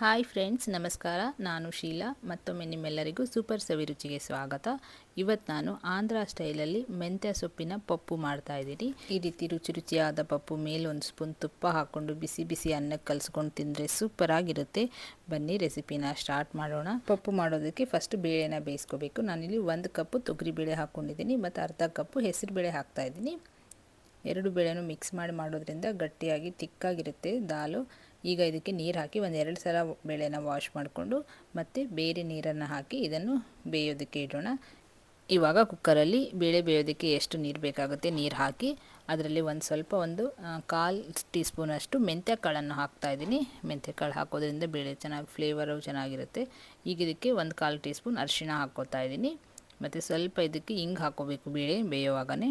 Hi friends, ನಮಸ್ಕಾರ. ನಾನು ಶೀಲಾ. ಮತ್ತೊಮ್ಮೆ ನಿಮ್ಮೆಲ್ಲರಿಗೂ ಸೂಪರ್ ಸವಿ ರುಚಿಗೆ ಸ್ವಾಗತ. ಇವತ್ತು ನಾನು ಆಂಧ್ರ ಸ್ಟೈಲಲ್ಲಿ ಮೆಂತ್ಯ ಸೊಪ್ಪಿನ ಪಪ್ಪು ಮಾಡ್ತಾ ಇದ್ದೀನಿ. ಈ ರೀತಿ ರುಚಿ ರುಚಿಯಾದ ಪಪ್ಪು ಮೇಲೆ ಒಂದು ಸ್ಪೂನ್ ತುಪ್ಪ ಹಾಕ್ಕೊಂಡು ಬಿಸಿ ಬಿಸಿ ಅನ್ನಕ್ಕೆ ಕಲಿಸ್ಕೊಂಡು ತಿಂದರೆ ಸೂಪರ್ ಆಗಿರುತ್ತೆ. ಬನ್ನಿ, ರೆಸಿಪಿನ ಸ್ಟಾರ್ಟ್ ಮಾಡೋಣ. ಪಪ್ಪು ಮಾಡೋದಕ್ಕೆ ಫಸ್ಟ್ ಬೇಳೆನ ಬೇಯಿಸ್ಕೋಬೇಕು. ನಾನಿಲ್ಲಿ ಒಂದು ಕಪ್ಪು ತೊಗರಿಬೇಳೆ ಹಾಕ್ಕೊಂಡಿದ್ದೀನಿ ಮತ್ತು ಅರ್ಧ ಕಪ್ಪು ಹೆಸರು ಬೇಳೆ ಹಾಕ್ತಾ ಇದ್ದೀನಿ. ಎರಡು ಬೇಳೆನೂ ಮಿಕ್ಸ್ ಮಾಡಿ ಮಾಡೋದ್ರಿಂದ ಗಟ್ಟಿಯಾಗಿ ತಿಕ್ಕಾಗಿರುತ್ತೆ ದಾಲು. ಈಗ ಇದಕ್ಕೆ ನೀರು ಹಾಕಿ ಒಂದು ಎರಡು ಸಲ ಬೇಳೆನ ವಾಶ್ ಮಾಡಿಕೊಂಡು ಮತ್ತು ಬೇರೆ ನೀರನ್ನು ಹಾಕಿ ಇದನ್ನು ಬೇಯೋದಕ್ಕೆ ಇಡೋಣ. ಇವಾಗ ಕುಕ್ಕರಲ್ಲಿ ಬೇಳೆ ಬೇಯೋದಕ್ಕೆ ಎಷ್ಟು ನೀರು ಬೇಕಾಗುತ್ತೆ ನೀರು ಹಾಕಿ ಅದರಲ್ಲಿ ಒಂದು ಸ್ವಲ್ಪ ಒಂದು ಕಾಲು ಟೀ ಸ್ಪೂನಷ್ಟು ಇದ್ದೀನಿ. ಮೆಂತ್ಯ ಕಾಳು ಹಾಕೋದ್ರಿಂದ ಬೇಳೆ ಚೆನ್ನಾಗಿ ಫ್ಲೇವರು ಚೆನ್ನಾಗಿರುತ್ತೆ. ಈಗ ಇದಕ್ಕೆ ಒಂದು ಕಾಲು ಟೀ ಸ್ಪೂನ್ ಅರಿಶಿಣ ಹಾಕ್ಕೋತಾ ಇದ್ದೀನಿ. ಮತ್ತು ಸ್ವಲ್ಪ ಇದಕ್ಕೆ ಹಿಂಗೆ ಹಾಕೋಬೇಕು ಬೇಳೆ ಬೇಯೋವಾಗನೇ.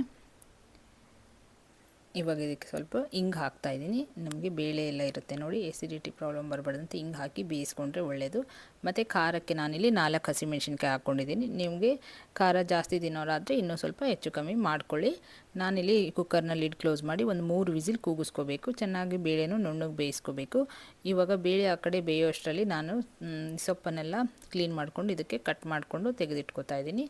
ಇವಾಗ ಇದಕ್ಕೆ ಸ್ವಲ್ಪ ಹಿಂಗೆ ಹಾಕ್ತಾ ಇದ್ದೀನಿ. ನಮಗೆ ಬೇಳೆ ಎಲ್ಲ ಇರುತ್ತೆ ನೋಡಿ ಎಸಿಡಿಟಿ ಪ್ರಾಬ್ಲಮ್ ಬರಬಾರ್ದಂತ ಹಿಂಗೆ ಹಾಕಿ ಬೇಯಿಸ್ಕೊಂಡ್ರೆ ಒಳ್ಳೆಯದು ಮತ್ತು ಖಾರಕ್ಕೆ ನಾನಿಲ್ಲಿ ನಾಲ್ಕು ಹಸಿಮೆಣ್ಸಿನ್ಕಾಯಿ ಹಾಕ್ಕೊಂಡಿದ್ದೀನಿ. ನಿಮಗೆ ಖಾರ ಜಾಸ್ತಿ ತಿನ್ನೋರಾದರೆ ಇನ್ನೂ ಸ್ವಲ್ಪ ಹೆಚ್ಚು ಕಮ್ಮಿ ಮಾಡ್ಕೊಳ್ಳಿ. ನಾನಿಲ್ಲಿ ಕುಕ್ಕರ್ನ ಲಿಡ್ ಕ್ಲೋಸ್ ಮಾಡಿ ಒಂದು ಮೂರು ವಿಸಿಲ್ ಕೂಗಿಸ್ಕೋಬೇಕು. ಚೆನ್ನಾಗಿ ಬೇಳೆನೂ ನುಣ್ಣಗೆ ಬೇಯಿಸ್ಕೋಬೇಕು. ಇವಾಗ ಬೇಳೆ ಆ ಕಡೆ ಬೇಯೋ ನಾನು ಸೊಪ್ಪನ್ನೆಲ್ಲ ಕ್ಲೀನ್ ಮಾಡ್ಕೊಂಡು ಇದಕ್ಕೆ ಕಟ್ ಮಾಡಿಕೊಂಡು ತೆಗೆದಿಟ್ಕೋತಾ ಇದ್ದೀನಿ.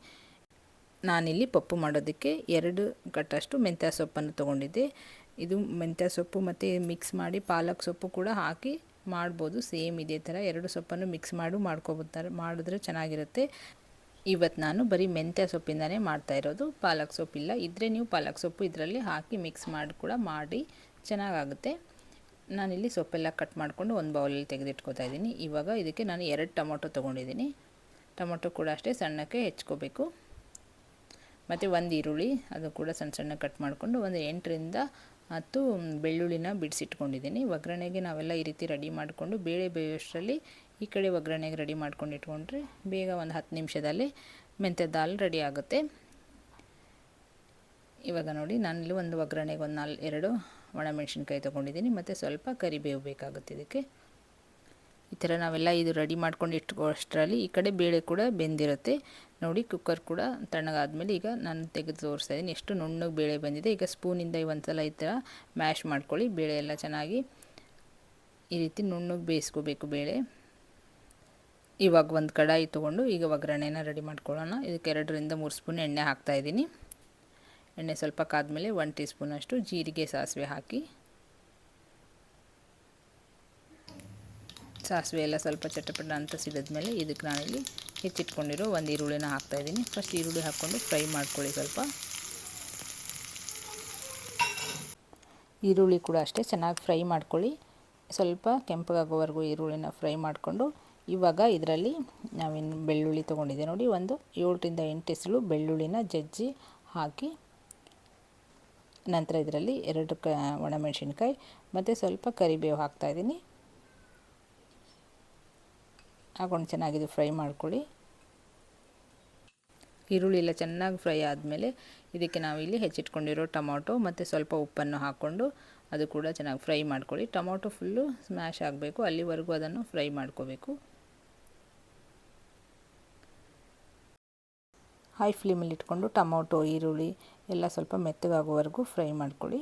ನಾನಿಲ್ಲಿ ಪಪ್ಪು ಮಾಡೋದಕ್ಕೆ ಎರಡು ಕಟ್ಟಷ್ಟು ಮೆಂತ್ಯ ಸೊಪ್ಪನ್ನು ತೊಗೊಂಡಿದ್ದೆ. ಇದು ಮೆಂತ್ಯ ಸೊಪ್ಪು ಮತ್ತು ಮಿಕ್ಸ್ ಮಾಡಿ ಪಾಲಕ್ ಸೊಪ್ಪು ಕೂಡ ಹಾಕಿ ಮಾಡ್ಬೋದು. ಸೇಮ್ ಇದೇ ಥರ ಎರಡು ಸೊಪ್ಪನ್ನು ಮಿಕ್ಸ್ ಮಾಡು ಮಾಡ್ಕೊಬೋತಾರೆ ಮಾಡಿದ್ರೆ ಚೆನ್ನಾಗಿರುತ್ತೆ. ಇವತ್ತು ನಾನು ಬರೀ ಮೆಂತ್ಯ ಸೊಪ್ಪಿಂದನೇ ಮಾಡ್ತಾ ಇರೋದು, ಪಾಲಕ್ ಸೊಪ್ಪಿಲ್ಲ. ಇದ್ದರೆ ನೀವು ಪಾಲಕ್ ಸೊಪ್ಪು ಇದರಲ್ಲಿ ಹಾಕಿ ಮಿಕ್ಸ್ ಮಾಡಿ ಕೂಡ ಮಾಡಿ ಚೆನ್ನಾಗಾಗುತ್ತೆ. ನಾನಿಲ್ಲಿ ಸೊಪ್ಪೆಲ್ಲ ಕಟ್ ಮಾಡಿಕೊಂಡು ಒಂದು ಬೌಲಲ್ಲಿ ತೆಗೆದಿಟ್ಕೋತಾ ಇದ್ದೀನಿ. ಇವಾಗ ಇದಕ್ಕೆ ನಾನು ಎರಡು ಟೊಮೊಟೊ ತೊಗೊಂಡಿದ್ದೀನಿ. ಟೊಮೊಟೊ ಕೂಡ ಅಷ್ಟೇ ಸಣ್ಣಕ್ಕೆ ಹೆಚ್ಕೋಬೇಕು. ಮತ್ತು ಒಂದು ಈರುಳ್ಳಿ, ಅದು ಕೂಡ ಸಣ್ಣ ಸಣ್ಣ ಕಟ್ ಮಾಡಿಕೊಂಡು ಒಂದು ಎಂಟರಿಂದ ಹತ್ತು ಬೆಳ್ಳುಳ್ಳಿನ ಬಿಡಿಸಿಟ್ಕೊಂಡಿದ್ದೀನಿ. ಒಗ್ಗರಣೆಗೆ ನಾವೆಲ್ಲ ಈ ರೀತಿ ರೆಡಿ ಮಾಡಿಕೊಂಡು ಬೇಳೆ ಬೇಯೋಷ್ಟರಲ್ಲಿ ಈ ಕಡೆ ಒಗ್ಗರಣೆಗೆ ರೆಡಿ ಮಾಡ್ಕೊಂಡು ಇಟ್ಕೊಂಡ್ರೆ ಬೇಗ ಒಂದು ಹತ್ತು ನಿಮಿಷದಲ್ಲಿ ಮೆಂತ್ಯ ದಾಲ್ ರೆಡಿ ಆಗುತ್ತೆ. ಇವಾಗ ನೋಡಿ, ನಾನಿಲ್ಲಿ ಒಂದು ಒಗ್ಗರಣೆಗೆ ಒಂದು ನಾಲ್, ಎರಡು ಒಣಮೆಣಸಿನ್ಕಾಯಿ ತೊಗೊಂಡಿದ್ದೀನಿ. ಮತ್ತು ಸ್ವಲ್ಪ ಕರಿಬೇವು ಬೇಕಾಗುತ್ತೆ ಇದಕ್ಕೆ. ಈ ಥರ ನಾವೆಲ್ಲ ಇದು ರೆಡಿ ಮಾಡ್ಕೊಂಡು ಇಟ್ಕೋಷ್ಟರಲ್ಲಿ ಈ ಕಡೆ ಬೇಳೆ ಕೂಡ ಬೆಂದಿರುತ್ತೆ. ನೋಡಿ ಕುಕ್ಕರ್ ಕೂಡ ತಣ್ಣಗಾದಮೇಲೆ ಈಗ ನಾನು ತೆಗೆದು ತೋರಿಸ್ತಾ ಇದ್ದೀನಿ. ಎಷ್ಟು ನುಣ್ಣಗೆ ಬೇಳೆ ಬಂದಿದೆ. ಈಗ ಸ್ಪೂನಿಂದ ಒಂದು ಸಲ ಈ ಥರ ಮ್ಯಾಶ್ ಮಾಡ್ಕೊಳ್ಳಿ. ಬೇಳೆ ಎಲ್ಲ ಚೆನ್ನಾಗಿ ಈ ರೀತಿ ನುಣ್ಣಗೆ ಬೇಯಿಸ್ಕೋಬೇಕು ಬೇಳೆ. ಇವಾಗ ಒಂದು ಕಡಾಯಿ ತೊಗೊಂಡು ಈಗ ಒಗ್ಗರಣೆನ ರೆಡಿ ಮಾಡ್ಕೊಳ್ಳೋಣ. ಇದಕ್ಕೆ ಎರಡರಿಂದ ಮೂರು ಸ್ಪೂನ್ ಎಣ್ಣೆ ಹಾಕ್ತಾಯಿದ್ದೀನಿ ಎಣ್ಣೆ ಸ್ವಲ್ಪ ಕಾದ್ಮೇಲೆ ಒನ್ ಟೀ ಸ್ಪೂನಷ್ಟು ಜೀರಿಗೆ ಸಾಸಿವೆ ಹಾಕಿ. ಸಾಸಿವೆ ಎಲ್ಲ ಸ್ವಲ್ಪ ಚಟಪಟ ಅಂತ ಸಿಡಿದ್ಮೇಲೆ ಇದಕ್ಕೆ ನಾನಿಲ್ಲಿ ಹೆಚ್ಚಿಟ್ಕೊಂಡಿರೋ ಒಂದು ಈರುಳ್ಳಿನ ಹಾಕ್ತಾಯಿದ್ದೀನಿ ಫಸ್ಟ್ ಈರುಳ್ಳಿ ಹಾಕ್ಕೊಂಡು ಫ್ರೈ ಮಾಡ್ಕೊಳ್ಳಿ ಸ್ವಲ್ಪ. ಈರುಳ್ಳಿ ಕೂಡ ಅಷ್ಟೇ ಚೆನ್ನಾಗಿ ಫ್ರೈ ಮಾಡ್ಕೊಳ್ಳಿ. ಸ್ವಲ್ಪ ಕೆಂಪಗಾಗೋವರೆಗೂ ಈರುಳ್ಳಿನ ಫ್ರೈ ಮಾಡಿಕೊಂಡು ಇವಾಗ ಇದರಲ್ಲಿ ನಾವೇನು ಬೆಳ್ಳುಳ್ಳಿ ತೊಗೊಂಡಿದ್ದೆ ನೋಡಿ, ಒಂದು ಏಳರಿಂದ ಎಂಟು ಎಸಳು ಬೆಳ್ಳುಳ್ಳಿನ ಜಜ್ಜಿ ಹಾಕಿ ನಂತರ ಇದರಲ್ಲಿ ಎರಡು ಕ ಒಣಮೆಣಸಿನ್ಕಾಯಿ ಮತ್ತು ಸ್ವಲ್ಪ ಕರಿಬೇವು ಹಾಕ್ತಾಯಿದ್ದೀನಿ ಹಾಕೊಂಡು ಚೆನ್ನಾಗಿದೆ ಫ್ರೈ ಮಾಡ್ಕೊಳ್ಳಿ. ಈರುಳ್ಳಿ ಎಲ್ಲ ಚೆನ್ನಾಗಿ ಫ್ರೈ ಆದಮೇಲೆ ಇದಕ್ಕೆ ನಾವಿಲ್ಲಿ ಹೆಚ್ಚಿಟ್ಕೊಂಡಿರೋ ಟೊಮೊಟೊ ಮತ್ತು ಸ್ವಲ್ಪ ಉಪ್ಪನ್ನು ಹಾಕ್ಕೊಂಡು ಅದು ಕೂಡ ಚೆನ್ನಾಗಿ ಫ್ರೈ ಮಾಡ್ಕೊಳ್ಳಿ. ಟೊಮೊಟೊ ಫುಲ್ಲು ಸ್ಮ್ಯಾಶ್ ಆಗಬೇಕು, ಅಲ್ಲಿವರೆಗೂ ಅದನ್ನು ಫ್ರೈ ಮಾಡ್ಕೋಬೇಕು. ಹೈ ಫ್ಲೇಮಲ್ಲಿ ಇಟ್ಕೊಂಡು ಟೊಮೊಟೊ, ಈರುಳ್ಳಿ ಎಲ್ಲ ಸ್ವಲ್ಪ ಮೆತ್ತಗಾಗೋವರೆಗೂ ಫ್ರೈ ಮಾಡ್ಕೊಳ್ಳಿ.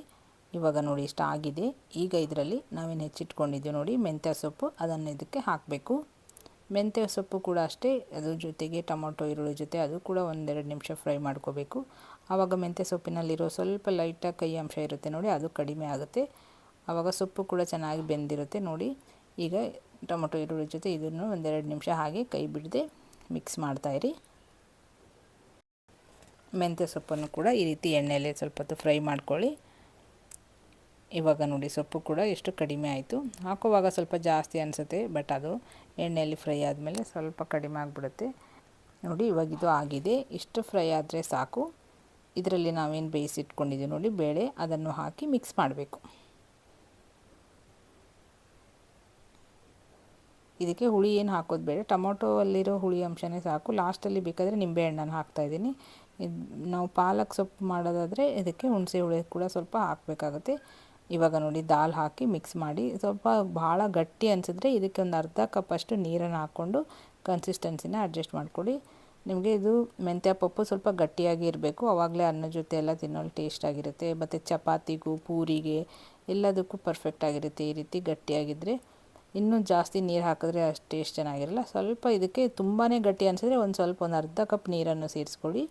ಇವಾಗ ನೋಡಿ ಇಷ್ಟ ಆಗಿದೆ. ಈಗ ಇದರಲ್ಲಿ ನಾವೇನು ಹೆಚ್ಚಿಟ್ಕೊಂಡಿದ್ದೀವಿ ನೋಡಿ, ಮೆಂತ್ಯ ಸೊಪ್ಪು, ಅದನ್ನು ಇದಕ್ಕೆ ಹಾಕಬೇಕು. ಮೆಂತ್ಯ ಸೊಪ್ಪು ಕೂಡ ಅಷ್ಟೇ ಅದ್ರ ಜೊತೆಗೆ ಟೊಮೊಟೊ, ಈರುಳ್ಳಿ ಜೊತೆ ಅದು ಕೂಡ ಒಂದೆರಡು ನಿಮಿಷ ಫ್ರೈ ಮಾಡ್ಕೋಬೇಕು. ಆವಾಗ ಮೆಂತ್ಯ ಸೊಪ್ಪಿನಲ್ಲಿರೋ ಸ್ವಲ್ಪ ಲೈಟಾಗಿ ಕೈ ಅಂಶ ಇರುತ್ತೆ ನೋಡಿ, ಅದು ಕಡಿಮೆ ಆಗುತ್ತೆ. ಆವಾಗ ಸೊಪ್ಪು ಕೂಡ ಚೆನ್ನಾಗಿ ಬೆಂದಿರುತ್ತೆ ನೋಡಿ. ಈಗ ಟೊಮೊಟೊ, ಈರುಳ್ಳಿ ಜೊತೆ ಇದನ್ನು ಒಂದೆರಡು ನಿಮಿಷ ಹಾಗೆ ಕೈ ಬಿಡದೆ ಮಿಕ್ಸ್ ಮಾಡ್ತಾಯಿರಿ ಮೆಂತ್ಯ ಸೊಪ್ಪನ್ನು ಕೂಡ ಈ ರೀತಿ ಎಣ್ಣೆಯಲ್ಲಿ ಸ್ವಲ್ಪ ಹೊತ್ತು ಫ್ರೈ ಮಾಡ್ಕೊಳ್ಳಿ. ಇವಾಗ ನೋಡಿ ಸೊಪ್ಪು ಕೂಡ ಎಷ್ಟು ಕಡಿಮೆ ಆಯಿತು. ಹಾಕುವಾಗ ಸ್ವಲ್ಪ ಜಾಸ್ತಿ ಅನಿಸುತ್ತೆ, ಬಟ್ ಅದು ಎಣ್ಣೆಯಲ್ಲಿ ಫ್ರೈ ಆದಮೇಲೆ ಸ್ವಲ್ಪ ಕಡಿಮೆ ಆಗಿಬಿಡುತ್ತೆ. ನೋಡಿ ಇವಾಗ ಇದು ಆಗಿದೆ. ಇಷ್ಟು ಫ್ರೈ ಆದರೆ ಸಾಕು. ಇದರಲ್ಲಿ ನಾವೇನು ಬೇಯಿಸಿಟ್ಕೊಂಡಿದ್ದೀವಿ ನೋಡಿ, ಬೇಳೆ ಅದನ್ನು ಹಾಕಿ ಮಿಕ್ಸ್ ಮಾಡಬೇಕು. ಇದಕ್ಕೆ ಹುಳಿ ಏನು ಹಾಕೋದು ಬೇಡ. ಟೊಮೊಟೊ ಅಲ್ಲಿರೋ ಹುಳಿ ಅಂಶನೇ ಸಾಕು. ಲಾಸ್ಟಲ್ಲಿ ಬೇಕಾದರೆ ನಿಂಬೆಹಣ್ಣನ್ನು ಹಾಕ್ತಾಯಿದ್ದೀನಿ ಇದು ನಾವು ಪಾಲಕ್ ಸೊಪ್ಪು ಮಾಡೋದಾದರೆ ಇದಕ್ಕೆ ಹುಣಸೆ ಹುಳಿ ಕೂಡ ಸ್ವಲ್ಪ ಹಾಕಬೇಕಾಗುತ್ತೆ. ಇವಾಗ ನೋಡಿ ದಾಲ್ ಹಾಕಿ ಮಿಕ್ಸ್ ಮಾಡಿ, ಸ್ವಲ್ಪ ಭಾಳ ಗಟ್ಟಿ ಅನಿಸಿದ್ರೆ ಇದಕ್ಕೆ ಒಂದು ಅರ್ಧ ಕಪ್ಪಷ್ಟು ನೀರನ್ನು ಹಾಕ್ಕೊಂಡು ಕನ್ಸಿಸ್ಟೆನ್ಸಿನ ಅಡ್ಜಸ್ಟ್ ಮಾಡ್ಕೊಳ್ಳಿ. ನಿಮಗೆ ಇದು ಮೆಂತ್ಯ ಪಪ್ಪು ಸ್ವಲ್ಪ ಗಟ್ಟಿಯಾಗಿ ಇರಬೇಕು, ಅವಾಗಲೇ ಅನ್ನ ಜೊತೆ ಎಲ್ಲ ತಿನ್ನೋಲ್ಲಿ ಟೇಸ್ಟಾಗಿರುತ್ತೆ ಮತ್ತು ಚಪಾತಿಗೂ, ಪೂರಿಗೆ ಎಲ್ಲದಕ್ಕೂ ಪರ್ಫೆಕ್ಟ್ ಆಗಿರುತ್ತೆ ಈ ರೀತಿ ಗಟ್ಟಿಯಾಗಿದ್ದರೆ ಇನ್ನೂ ಜಾಸ್ತಿ ನೀರು ಹಾಕಿದ್ರೆ ಅಷ್ಟು ಟೇಸ್ಟ್ ಚೆನ್ನಾಗಿರಲ್ಲ. ಸ್ವಲ್ಪ ಇದಕ್ಕೆ ತುಂಬಾ ಗಟ್ಟಿ ಅನಿಸಿದ್ರೆ ಒಂದು ಸ್ವಲ್ಪ ಒಂದು ಅರ್ಧ ಕಪ್ ನೀರನ್ನು ಸೇರಿಸ್ಕೊಳ್ಳಿ.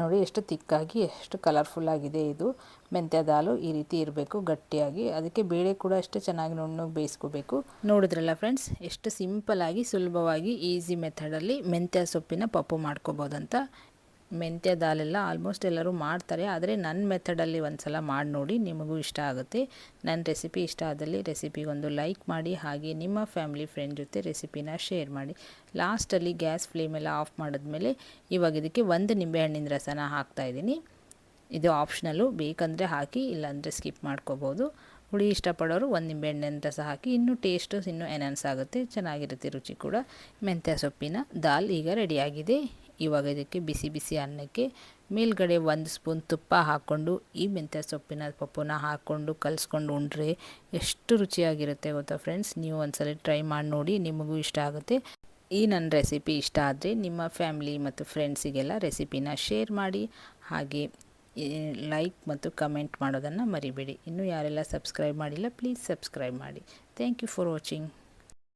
ನೋಡಿ ಎಷ್ಟು ತಿಕ್ಕಾಗಿ, ಎಷ್ಟು ಕಲರ್ಫುಲ್ ಆಗಿದೆ ಇದು. ಮೆಂತ್ಯ ದಾಲು ಈ ರೀತಿ ಇರಬೇಕು, ಗಟ್ಟಿಯಾಗಿ. ಅದಕ್ಕೆ ಬೇಳೆ ಕೂಡ ಅಷ್ಟೇ ಚೆನ್ನಾಗಿ ನುಣ್ಣಗೆ ಬೇಯಿಸ್ಕೋಬೇಕು. ನೋಡಿದ್ರಲ್ಲ ಫ್ರೆಂಡ್ಸ್ ಎಷ್ಟು ಸಿಂಪಲ್ ಆಗಿ ಸುಲಭವಾಗಿ ಈಸಿ ಮೆಥಡಲ್ಲಿ ಮೆಂತ್ಯ ಸೊಪ್ಪಿನ ಪಪ್ಪು ಮಾಡ್ಕೋಬೋದಂತ ಮೆಂತ್ಯ ದಾಲೆಲ್ಲ ಆಲ್ಮೋಸ್ಟ್ ಎಲ್ಲರೂ ಮಾಡ್ತಾರೆ, ಆದರೆ ನನ್ನ ಮೆಥಡಲ್ಲಿ ಒಂದು ಸಲ ಮಾಡಿ ನೋಡಿ ನಿಮಗೂ ಇಷ್ಟ ಆಗುತ್ತೆ. ನನ್ನ ರೆಸಿಪಿ ಇಷ್ಟ ಆದಲ್ಲಿ ರೆಸಿಪಿಗೊಂದು ಲೈಕ್ ಮಾಡಿ, ಹಾಗೆ ನಿಮ್ಮ ಫ್ಯಾಮಿಲಿ ಫ್ರೆಂಡ್ ಜೊತೆ ರೆಸಿಪಿನ ಶೇರ್ ಮಾಡಿ. ಲಾಸ್ಟಲ್ಲಿ ಗ್ಯಾಸ್ ಫ್ಲೇಮೆಲ್ಲ ಆಫ್ ಮಾಡಿದ್ಮೇಲೆ ಇವಾಗ ಇದಕ್ಕೆ ಒಂದು ನಿಂಬೆಹಣ್ಣಿನ ರಸನ ಹಾಕ್ತಾಯಿದ್ದೀನಿ ಇದು ಆಪ್ಷನಲ್ಲು ಬೇಕಂದರೆ ಹಾಕಿ, ಇಲ್ಲಾಂದರೆ ಸ್ಕಿಪ್ ಮಾಡ್ಕೋಬೋದು. ಹುಳಿ ಇಷ್ಟಪಡೋರು ಒಂದು ನಿಂಬೆಹಣ್ಣಿನ ರಸ ಹಾಕಿ, ಇನ್ನೂ ಟೇಸ್ಟು ಇನ್ನೂ ಎನನ್ಸ್ ಆಗುತ್ತೆ. ಚೆನ್ನಾಗಿರುತ್ತೆ ರುಚಿ ಕೂಡ. ಮೆಂತ್ಯ ಸೊಪ್ಪಿನ ದಾಲ್ ಈಗ ರೆಡಿಯಾಗಿದೆ ಇವಾಗ ಇದಕ್ಕೆ ಬಿಸಿ ಬಿಸಿ ಅನ್ನಕ್ಕೆ ಮೇಲ್ಗಡೆ ಒಂದು ಸ್ಪೂನ್ ತುಪ್ಪ ಹಾಕ್ಕೊಂಡು, ಈ ಮೆಂತ್ಯ ಸೊಪ್ಪಿನ ಪಪ್ಪುನ ಹಾಕ್ಕೊಂಡು, ಕಲಿಸ್ಕೊಂಡು ಉಂಡ್ರೆ ಎಷ್ಟು ರುಚಿಯಾಗಿರುತ್ತೆ ಗೊತ್ತಾ ಫ್ರೆಂಡ್ಸ್ ನೀವು ಒಂದ್ಸಲ ಟ್ರೈ ಮಾಡಿ ನೋಡಿ, ನಿಮಗೂ ಇಷ್ಟ ಆಗುತ್ತೆ. ಈ ನನ್ನ ರೆಸಿಪಿ ಇಷ್ಟ ಆದರೆ ನಿಮ್ಮ ಫ್ಯಾಮಿಲಿ ಮತ್ತು ಫ್ರೆಂಡ್ಸಿಗೆಲ್ಲ ರೆಸಿಪಿನ ಶೇರ್ ಮಾಡಿ, ಹಾಗೆ ಲೈಕ್ ಮತ್ತು ಕಮೆಂಟ್ ಮಾಡೋದನ್ನು ಮರಿಬೇಡಿ. ಇನ್ನೂ ಯಾರೆಲ್ಲ ಸಬ್ಸ್ಕ್ರೈಬ್ ಮಾಡಿಲ್ಲ ಪ್ಲೀಸ್ ಸಬ್ಸ್ಕ್ರೈಬ್ ಮಾಡಿ. Thank you for watching